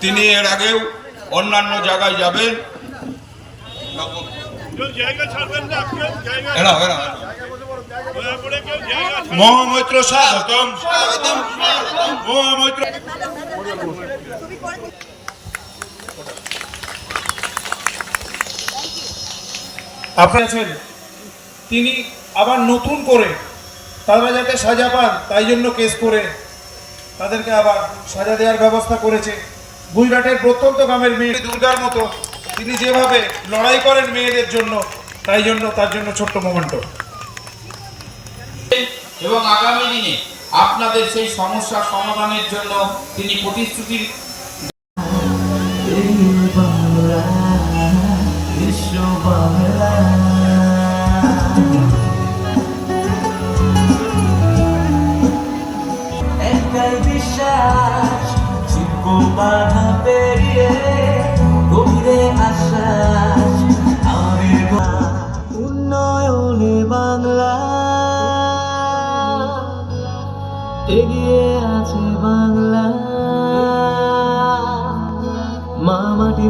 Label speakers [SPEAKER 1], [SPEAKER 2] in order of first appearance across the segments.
[SPEAKER 1] তিনি এর আগেও অন্যান্য জায়গায় যাবেন। মহামৈত্র স্বাগতম। মহামৈত্র
[SPEAKER 2] আপনারা আছেন। তিনি আবার নতুন করে তারা যাতে সাজা পান তাই জন্য কেস করে। তাদেরকে আবার সাজা দেওয়ার ব্যবস্থা করেছে। গুজরাটের প্রত্যন্ত গ্রামের মেয়ে দুর্গার মতো। তিনি যেভাবে লড়াই করেন মেয়েদের জন্য তাই জন্য তার জন্য ছোট্ট মোমেন্ট।
[SPEAKER 3] এবং আগামী দিনে আপনাদের সেই সমস্যা সমাধানের জন্য তিনি প্রতিশ্রুতি
[SPEAKER 4] বাংলা বিশ্ব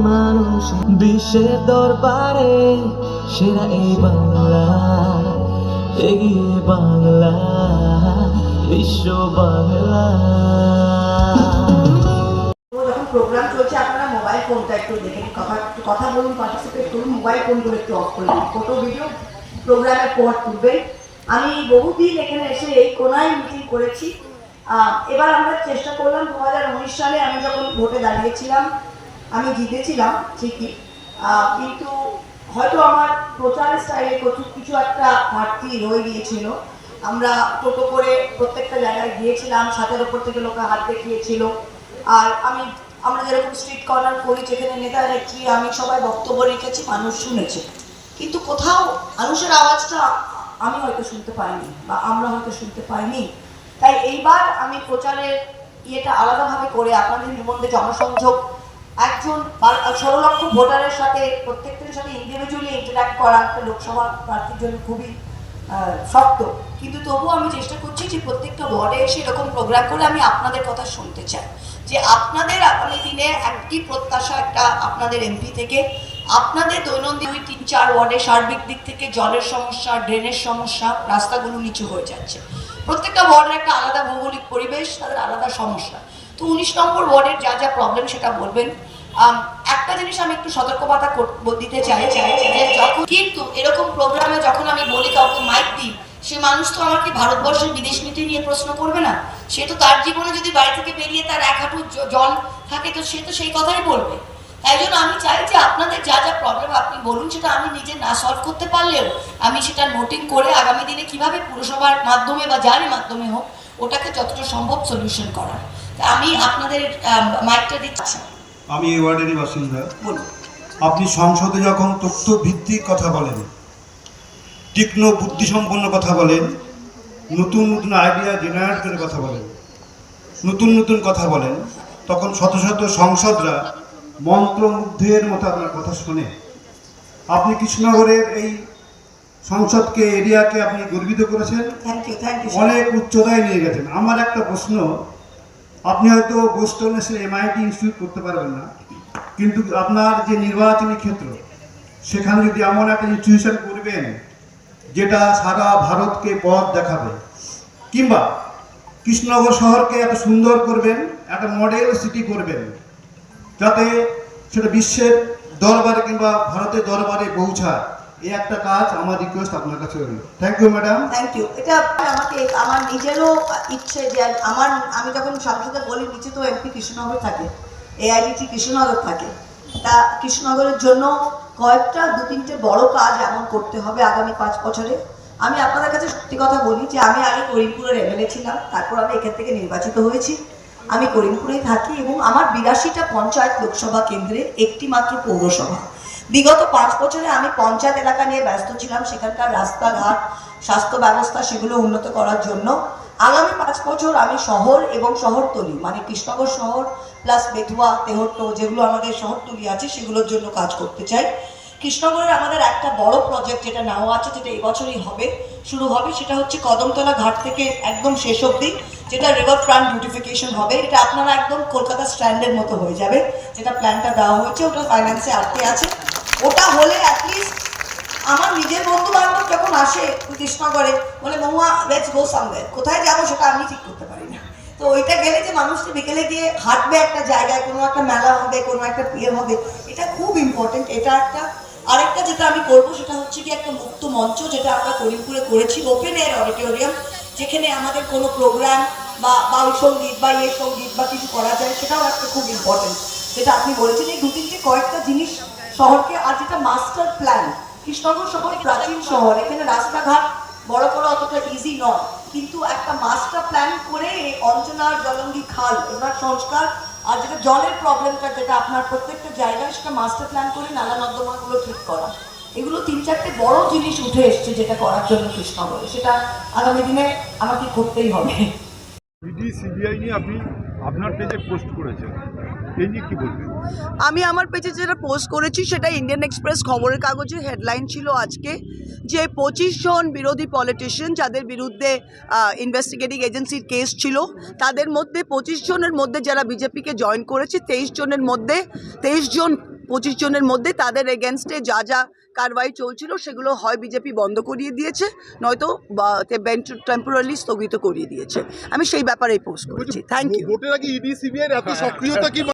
[SPEAKER 4] মা মানুষ, বিশ্বের দরবারে সেরা এই বাংলা। এগিয়ে বাংলা, বিশ্ব বাংলা।
[SPEAKER 5] প্রোগ্রাম চলছে, আপনারা মোবাইল ফোনটা একটু দেখে কথা কথা বলুন পার্টিসিপেট করুন মোবাইল ফোনগুলো একটু অফ করে দিন। ফটো ভিডিও প্রোগ্রামের পর তুলবেন। আমি বহুদিন এখানে এসে এই কোনায় মিটিং করেছি। এবার আমরা চেষ্টা করলাম দু হাজার উনিশ সালে আমি যখন ভোটে দাঁড়িয়েছিলাম আমি জিতেছিলাম, ঠিকই। কিন্তু হয়তো আমার প্রচারের স্টাইলে প্রচুর কিছু একটা ঘাটতি রয়ে গিয়েছিল। আমরা টোটো করে প্রত্যেকটা জায়গায় গিয়েছিলাম, ছাদের ওপর থেকে লোকে হাত দেখিয়েছিল। আর আমি, আমরা যেরকম স্ট্রিট কর্নার করি, যেখানে নেতা নেত্রী আমি সবাই বক্তব্য রেখেছি, মানুষ শুনেছে। কিন্তু কোথাও মানুষের আওয়াজটা আমি হয়তো শুনতে পাইনি বা আমরা হয়তো শুনতে পাইনি। তাই এইবার আমি প্রচারের ইয়েটা আলাদাভাবে করে আপনাদের নিবন্ধে জনসংযোগ একজন ষোলো লক্ষ ভোটারের সাথে, প্রত্যেকটার সাথে ইন্ডিভিজুয়ালি ইন্টারাক্ট করা একটা লোকসভা প্রার্থীর জন্য খুবই শক্ত। কিন্তু তবুও আমি চেষ্টা করছি যে প্রত্যেকটা ওয়ার্ডে এসে এরকম প্রোগ্রাম করে আমি আপনাদের কথা শুনতে চাই। যে আপনাদের আগামী দিনে একটি প্রত্যাশা একটা আপনাদের এমপি থেকে, আপনাদের দৈনন্দিন দুই তিন চার ওয়ার্ডে সার্বিক দিক থেকে জলের সমস্যা ড্রেনের সমস্যা, রাস্তাগুলো নিচু হয়ে যাচ্ছে। প্রত্যেকটা ওয়ার্ডের একটা আলাদা ভৌগোলিক পরিবেশ, তাদের আলাদা সমস্যা। তো উনিশ নম্বর ওয়ার্ডের যা যা প্রবলেম সেটা বলবেন। একটা জিনিস আমি একটু সতর্কবার্তা দিতে চাই, যে যখন কিন্তু এরকম প্রোগ্রামে যখন আমি বলি কাউকে মাইক দিই, সে মানুষ তো আমাকে ভারতবর্ষের বিদেশ নীতি নিয়ে প্রশ্ন করবে না। সে তো তার জীবনে যদি বাড়ি থেকে বেরিয়ে তার এক হাঁটু জল থাকে, তো সে তো সেই কথাই বলবে। তাই জন্য আমি চাই যে আপনাদের যা যা প্রবলেম আপনি বলুন, সেটা আমি নিজে না সলভ করতে পারলেও আমি সেটা নোটিং করে আগামী দিনে কীভাবে পুরসভার মাধ্যমে বা যারই মাধ্যমে হোক, ওটাকে যতটা সম্ভব সলিউশন করার। আমি আপনাদের মাইকটা দিচ্ছি।
[SPEAKER 6] আমি এই ওয়ার্ডেরই বাসিন্দা।
[SPEAKER 5] বলুন।
[SPEAKER 6] আপনি সংসদে যখন তথ্য ভিত্তিক কথা বলেন তীক্ষ্ণ বুদ্ধিসম্পন্ন কথা বলেন নতুন নতুন আইডিয়া জেনারেট করে কথা বলেন নতুন নতুন কথা বলেন তখন শত শত সংসদরা মন্ত্রমুগ্ধের মতো আপনার কথা শোনে। আপনি কৃষ্ণনগরের এই সংসদকে এরিয়াকে আপনি গর্বিত করেছেন? অনেক উচ্চতায় নিয়ে গেছেন। আমার একটা প্রশ্ন আপনি হয়তো বোস্টনে এসে এমআইটি ইনস্টিটিউট করতে পারবেন না। কিন্তু আপনার যে নির্বাচনী ক্ষেত্র, সেখানে যদি এমন একটা ইনস্টিটিউশন করবেন, যেটা সারা ভারতকে পথ দেখাবে। কিংবা কৃষ্ণনগর শহরকে এত সুন্দর করবেন একটা মডেল সিটি করবেন, যাতে সেটা বিশ্বের দরবারে কিংবা ভারতের দরবারে পৌঁছায়। এই একটা কাজ আমার রিকোয়েস্ট আপনার কাছে রইল। Thank you madam
[SPEAKER 5] thank you এটা আমাকে, আমার নিজেরও ইচ্ছে যে আমার, আমি যখন সংসদে বলি, নিচে তো এমপি কৃষ্ণনগর থাকে এআইডিটি কৃষ্ণনগর থাকে। তা কৃষ্ণনগরের জন্য কয়েকটা দু তিনটে বড় কাজ এমন করতে হবে আগামী পাঁচ বছরে। আমি আপনাদের কাছে সত্যি কথা বলি যে আমি আগে করিমপুরের এমএলএ ছিলাম, তারপর আমি এখান থেকে নির্বাচিত হয়েছি। আমি করিমপুরেই থাকি এবং আমার বিরাশিটা পঞ্চায়েত লোকসভা কেন্দ্রে একটি মাত্র পৌরসভা। বিগত পাঁচ বছরে আমি পঞ্চায়েত এলাকা নিয়ে ব্যস্ত ছিলাম, সেখানকার রাস্তাঘাট, স্বাস্থ্য ব্যবস্থা সেগুলো উন্নত করার জন্য। আগামী পাঁচ বছর আমি শহর এবং শহরতলি মানে কৃষ্ণনগর শহর প্লাস বেথুয়া, তেহট্ট যেগুলো আমাদের শহরতলি আছে, সেগুলোর জন্য কাজ করতে চাই। কৃষ্ণনগরের আমাদের একটা বড় প্রজেক্ট যেটা নেওয়া আছে, যেটা এবছরই হবে, শুরু হবে, সেটা হচ্ছে কদমতলা ঘাট থেকে একদম শেষ অবধি, যেটা রিভার ফ্রন্ট বিউটিফিকেশন হবে। এটা আপনারা একদম কলকাতা স্ট্যান্ডের মতো হয়ে যাবে, যেটা প্ল্যানটা দেওয়া হয়েছে, ওটা ফাইন্যান্সে আটকে আছে। ওটা হলে অ্যাটলিস্ট আমার নিজের বন্ধু বান্ধব যখন আসে কৃষ্ণগড়ে বলে, মহুয়া লেটস গো সামওয়্যার কোথায় যাব সেটা আমি ঠিক করতে পারি না। তো ওইটা গেলে যে মানুষটি বিকেলে গিয়ে হাঁটবে একটা জায়গায়, কোনো একটা মেলা হবে, কোনো একটা ইয়ে হবে, এটা খুব ইম্পর্টেন্ট এটা একটা, আরেকটা যেটা আমি করব সেটা হচ্ছে কি একটা মুক্ত মঞ্চ যেটা আমরা করিমপুরে করেছি ওপেন এয়ার অডিটোরিয়াম যেখানে আমাদের কোনো প্রোগ্রাম বা বাউল সংগীত বা ইয়ে সংগীত বা কিছু করা যায়, সেটাও একটা খুব ইম্পর্টেন্ট যেটা আপনি বলেছেন, এই দু তিনটে কয়েকটা জিনিস শহরকে আর যেটা মাস্টার প্ল্যান কৃষ্ণনগর শহর প্রাচীন শহর, এখানে রাস্তাঘাট বড় বড় অতটা ইজি নয়। কিন্তু একটা মাস্টার প্ল্যান করে অঞ্জনার জলঙ্গি খাল ওনার সংস্কার আর যেটা জলের প্রবলেমটা যেটা আপনার প্রত্যেকটা জায়গায় সেটা মাস্টার প্ল্যান করে নালা নর্দমাগুলো ঠিক করা। এগুলো তিন চারটে বড় জিনিস উঠে এসছে যেটা করার জন্য কৃষ্ণনগরে। সেটা আগামী দিনে আমাকে করতেই হবে।
[SPEAKER 7] সিবিআই নিয়ে আপনি আপনার পেজে পোস্ট করেছেন
[SPEAKER 8] আমি আমার পেজে যেটা পোস্ট করেছি সেটা ইন্ডিয়ান এক্সপ্রেস খবরের কাগজে হেডলাইন ছিল আজকে, যে পঁচিশ জন বিরোধী পলিটিশিয়ান যাদের বিরুদ্ধে ইনভেস্টিগেটিং এজেন্সির কেস ছিল, তাদের মধ্যে পঁচিশ জনের মধ্যে যারা বিজেপিকে জয়েন করেছে, তেইশ জনের মধ্যে, তেইশ জন পঁচিশ জনের মধ্যে তাদের এগেনস্টে যা যা কারবাই চলছিল সেগুলো হয় বিজেপি বন্ধ করিয়ে দিয়েছে নয়তো টেম্পোরারি স্থগিত করিয়ে দিয়েছে। আমি সেই ব্যাপারে পোস্ট করছি। থ্যাংক ইউ
[SPEAKER 7] ভোটের আগে ইডি সিবিআই এত সক্রিয়তা কি